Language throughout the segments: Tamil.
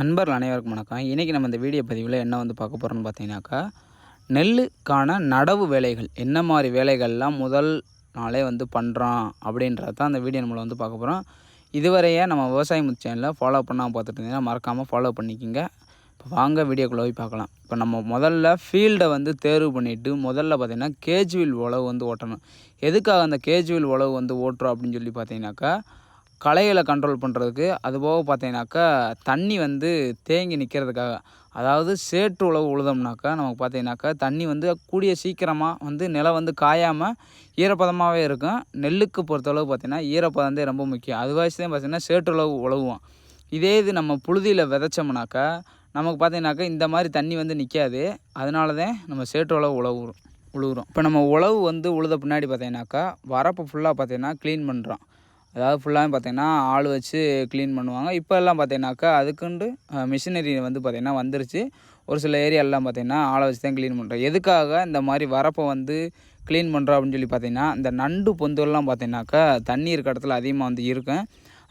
நண்பர்கள் அனைவருக்கும் வணக்கம். இன்றைக்கி நம்ம இந்த வீடியோ பதிவில் என்ன வந்து பார்க்க போகிறோம்னு பார்த்தீங்கன்னாக்கா நெல்லுக்கான நடவு வேலைகள் என்ன மாதிரி வேலைகள்லாம் முதல் நாளே வந்து பண்ணுறோம் அப்படின்றது தான் அந்த வீடியோ நம்மளை வந்து பார்க்க போகிறோம் இதுவரையே நம்ம விவசாய முத்து சேனலில் ஃபாலோ பண்ணாமல் பார்த்துட்டு இருந்தீங்கன்னா மறக்காமல் ஃபாலோ பண்ணிக்கிங்க. இப்போ வாங்க வீடியோக்குள்ளே போய் பார்க்கலாம். இப்போ நம்ம முதல்ல ஃபீல்டை வந்து தேர்வு பண்ணிவிட்டு முதல்ல பார்த்திங்கன்னா கேஜுவில் உழவு வந்து ஓட்டணும். எதுக்காக அந்த கேஜுவில் உழவு வந்து ஓட்டுறோம் அப்படின்னு சொல்லி பார்த்தீங்கன்னாக்கா களைகளை கண்ட்ரோல் பண்ணுறதுக்கு அதுபோக பார்த்தீங்கன்னாக்கா தண்ணி வந்து தேங்கி நிற்கிறதுக்காக அதாவது சேற்று உழவு உழுதோம்னாக்கா நமக்கு பார்த்தீங்கன்னாக்கா தண்ணி வந்து கூடிய சீக்கிரமாக வந்து நிலம் வந்து காயாமல் ஈரப்பதமாகவே இருக்கும். நெல்லுக்கு பொறுத்தளவு பார்த்திங்கன்னா ஈரப்பதம் தான் ரொம்ப முக்கியம். அது வயசு தான் பார்த்திங்கன்னா சேற்று உழவு உழவுவோம். இதே இது நம்ம புழுதியில் விதைச்சோம்னாக்கா நமக்கு பார்த்தீங்கன்னாக்கா இந்த மாதிரி தண்ணி வந்து நிற்காது அதனால தான் நம்ம சேற்று உழவு உழவுறோம் உழுவுறோம். இப்போ நம்ம உழவு வந்து உழுத பின்னாடி பார்த்தீங்கன்னாக்கா வரப்பு ஃபுல்லாக பார்த்தீங்கன்னா க்ளீன் பண்ணுறோம் அதாவது ஃபுல்லாகவே பார்த்திங்கன்னா ஆள் வச்சு க்ளீன் பண்ணுவாங்க. இப்போ எல்லாம் பார்த்திங்கனாக்கா அதுக்குண்டு மிஷினரி வந்து பார்த்திங்கன்னா வந்துருச்சு. ஒரு சில ஏரியாலாம் பார்த்திங்கன்னா ஆளை வச்சு தான் க்ளீன் பண்ணுறோம் எதுக்காக இந்த மாதிரி வரப்போ வந்து க்ளீன் பண்ணுறோம் அப்படின்னு சொல்லி பார்த்திங்கன்னா இந்த நண்டு பொந்துலாம் பார்த்திங்கனாக்கா தண்ணி இருக்க இடத்துல அதிகமாக வந்து இருக்கும்.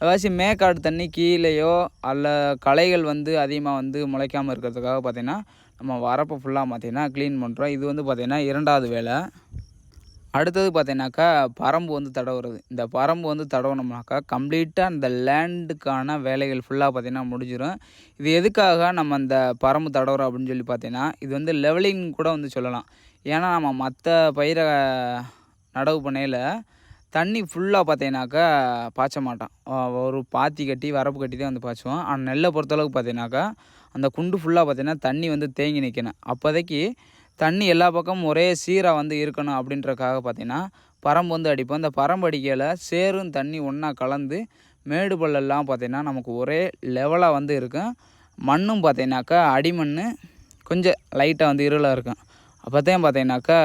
அதாச்சு மேக்காடு தண்ணி கீழேயோ அல்ல களைகள் வந்து அதிகமாக வந்து முளைக்காமல் இருக்கிறதுக்காக பார்த்திங்கன்னா நம்ம வரப்போ ஃபுல்லாக பார்த்திங்கன்னா க்ளீன் பண்ணுறோம் இது வந்து பார்த்திங்கன்னா இரண்டாவது வேலை. அடுத்தது பார்த்தீங்கன்னாக்கா பரம்பு வந்து தடவுறது. இந்த பரம்பு வந்து தடவுனோம்னாக்கா கம்ப்ளீட்டாக அந்த லேண்டுக்கான வேலைகள் ஃபுல்லாக பார்த்திங்கன்னா முடிஞ்சிடும் இது எதுக்காக நம்ம அந்த பரம்பு தடவுறோம் அப்படின்னு சொல்லி பார்த்தீங்கன்னா இது வந்து லெவலிங் கூட வந்து சொல்லலாம். ஏன்னா நம்ம மற்ற பயிரை நடவு பண்ணையில் தண்ணி ஃபுல்லாக பார்த்தீங்கன்னாக்கா பாய்ச்ச மாட்டான். ஒரு பாத்தி கட்டி வரப்பு கட்டி தான் வந்து பாய்ச்சுவோம் ஆனால் நெல்லை பொறுத்தளவுக்கு பார்த்தீங்கன்னாக்கா அந்த குண்டு ஃபுல்லாக பார்த்தீங்கன்னா தண்ணி வந்து தேங்கி நிற்கணும் அப்போதைக்கு தண்ணி எல்லா பக்கமும் ஒரே சீராக வந்து இருக்கணும் அப்படின்றக்காக பார்த்தீங்கன்னா பரம்பு வந்து அடிப்போம். இந்த பரம்பு அடிக்கையில் சேரும் தண்ணி ஒன்றா கலந்து மேடு பள்ளெல்லாம் பார்த்திங்கன்னா நமக்கு ஒரே லெவலாக வந்து இருக்கும். மண்ணும் பார்த்தீங்கன்னாக்கா அடிமண் கொஞ்சம் லைட்டாக வந்து இருளாக இருக்கும். அப்போத்தையும் பார்த்தீங்கன்னாக்கா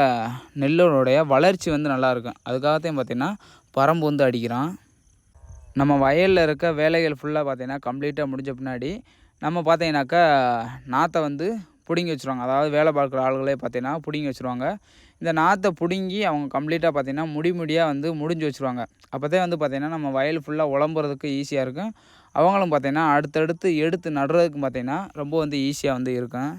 நெல்லோடைய வளர்ச்சி வந்து நல்லாயிருக்கும் அதுக்காகத்தையும் பார்த்திங்கன்னா பரம்பு வந்து அடிக்கிறோம். நம்ம வயலில் இருக்க வேலைகள் ஃபுல்லாக பார்த்திங்கன்னா கம்ப்ளீட்டாக முடிஞ்ச பின்னாடி நம்ம பார்த்தீங்கன்னாக்கா நாற்றை வந்து பிடுங்கி வச்சுருவாங்க. அதாவது வேலை பார்க்குற ஆளுகளே பார்த்தீங்கன்னா பிடுங்கி வச்சுருவாங்க. இந்த நாற்றை பிடுங்கி அவங்க கம்ப்ளீட்டாக பார்த்தீங்கன்னா முடி முடியாக வந்து முடிஞ்சு வச்சுருவாங்க. அப்போ தான் வந்து பார்த்திங்கன்னா நம்ம வயல் ஃபுல்லாக உழம்புறதுக்கு ஈஸியாக இருக்கும். அவங்களும் பார்த்திங்கன்னா அடுத்தடுத்து எடுத்து நடுறதுக்கு பார்த்திங்கன்னா ரொம்ப வந்து ஈஸியாக வந்து இருக்கும்.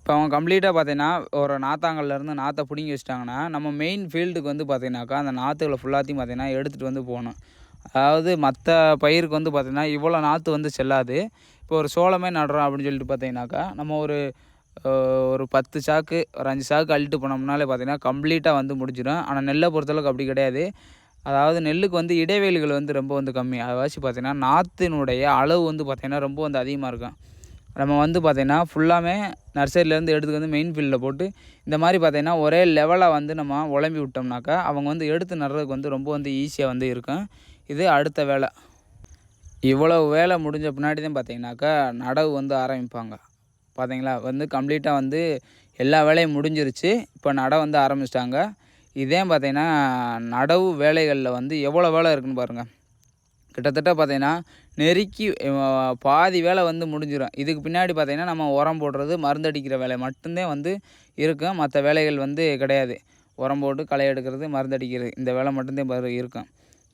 இப்போ அவங்க கம்ப்ளீட்டாக பார்த்தீங்கன்னா ஒரு நாத்தாங்கல்லேருந்து நாற்றை பிடுங்கி வச்சிட்டாங்கன்னா நம்ம மெயின் ஃபீல்டுக்கு வந்து பார்த்திங்கனாக்கா அந்த நாற்றுகளை ஃபுல்லாத்தையும் பார்த்திங்கன்னா எடுத்துகிட்டு வந்து போகணும். அதாவது மற்ற பயிருக்கு வந்து பார்த்திங்கன்னா இவ்வளோ நாற்று வந்து செல்லாது. இப்போ ஒரு சோளமே நடுறோம் அப்படின்னு சொல்லிட்டு பார்த்தீங்கன்னாக்கா நம்ம ஒரு ஒரு பத்து சாக்கு ஒரு அஞ்சு சாக்கு அள்ளிட்டு போனோம்னாலே பார்த்திங்கன்னா கம்ப்ளீட்டாக வந்து முடிஞ்சிடும் ஆனால் நெல்லை பொறுத்தளவுக்கு அப்படி கிடையாது. அதாவது நெல்லுக்கு வந்து இடைவெளிகள் வந்து ரொம்ப வந்து கம்மி. அதை பார்த்திங்கன்னா நாற்றினுடைய அளவு வந்து பார்த்திங்கன்னா ரொம்ப வந்து அதிகமாக இருக்கும். நம்ம வந்து பார்த்திங்கன்னா ஃபுல்லாமே நர்சரியிலேருந்து எடுத்துக்க வந்து மெயின் ஃபீல்டில் போட்டு இந்த மாதிரி பார்த்திங்கன்னா ஒரே லெவலாக வந்து நம்ம உழம்பி விட்டோம்னாக்கா அவங்க வந்து எடுத்து நடுறதுக்கு வந்து ரொம்ப வந்து ஈஸியாக வந்து இருக்கும். இது அடுத்த வேலை. இவ்வளோ வேலை முடிஞ்ச பின்னாடி தான் பார்த்திங்கனாக்கா நடவு வந்து ஆரம்பிப்பாங்க. பார்த்தீங்களா? வந்து கம்ப்ளீட்டாக வந்து எல்லா வேலையும் முடிஞ்சிருச்சு. இப்போ நட வந்து ஆரம்பிச்சிட்டாங்க. இதே பார்த்திங்கன்னா நடவு வேலைகளில் வந்து எவ்வளோ வேலை இருக்குன்னு பாருங்கள் கிட்டத்தட்ட பார்த்திங்கன்னா நெருக்கி பாதி வேலை வந்து முடிஞ்சிடும் இதுக்கு பின்னாடி பார்த்திங்கன்னா நம்ம உரம் போடுறது மருந்தடிக்கிற வேலை மட்டும்தான் வந்து இருக்கும். மற்ற வேலைகள் வந்து கிடையாது. உரம் போட்டு களை எடுக்கிறது மருந்தடிக்கிறது இந்த வேலை மட்டும்தான் இருக்கும்.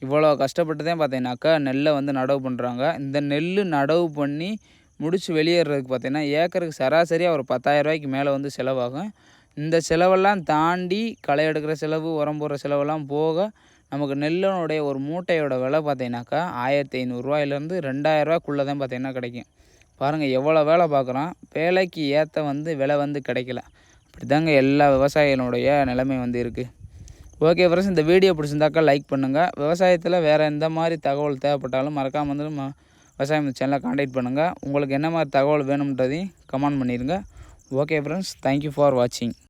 இவ்வளோ கஷ்டப்பட்டு தான் பார்த்தீங்கன்னாக்கா நெல்லை வந்து நடவு பண்ணுறாங்க இந்த நெல் நடவு பண்ணி முடித்து வெளியேறதுக்கு பார்த்திங்கன்னா ஏக்கருக்கு சராசரியாக ஒரு ரூபாய்க்கு மேலே வந்து செலவாகும். இந்த செலவெல்லாம் தாண்டி களை எடுக்கிற செலவு உரம் போடுற செலவெல்லாம் போக நமக்கு நெல்லனுடைய ஒரு மூட்டையோட விலை பார்த்தீங்கன்னாக்கா ஆயிரத்தி ஐநூறுரூவாயிலேருந்து ரெண்டாயிரரூவாக்குள்ளே தான் பார்த்திங்கன்னா கிடைக்கும். பாருங்கள் எவ்வளோ வேலை பார்க்குறோம். வேலைக்கு ஏற்ற வந்து விலை வந்து கிடைக்கல. அப்படி தாங்க எல்லா விவசாயிகளுடைய நிலைமை வந்து இருக்குது ஓகே ஃப்ரெண்ட்ஸ் இந்த வீடியோ பிடிச்சிருந்தாக்கா லைக் பண்ணுங்கள் விவசாயத்தில் வேறு எந்த மாதிரி தகவல் தேவைப்பட்டாலும் மறக்காமல் வந்து விவசாயம் சேனலை காண்டாக்ட் பண்ணுங்கள் உங்களுக்கு என்ன மாதிரி தகவல் வேணுன்றதையும் கமெண்ட் பண்ணிடுங்க okay friends thank you for வாட்சிங்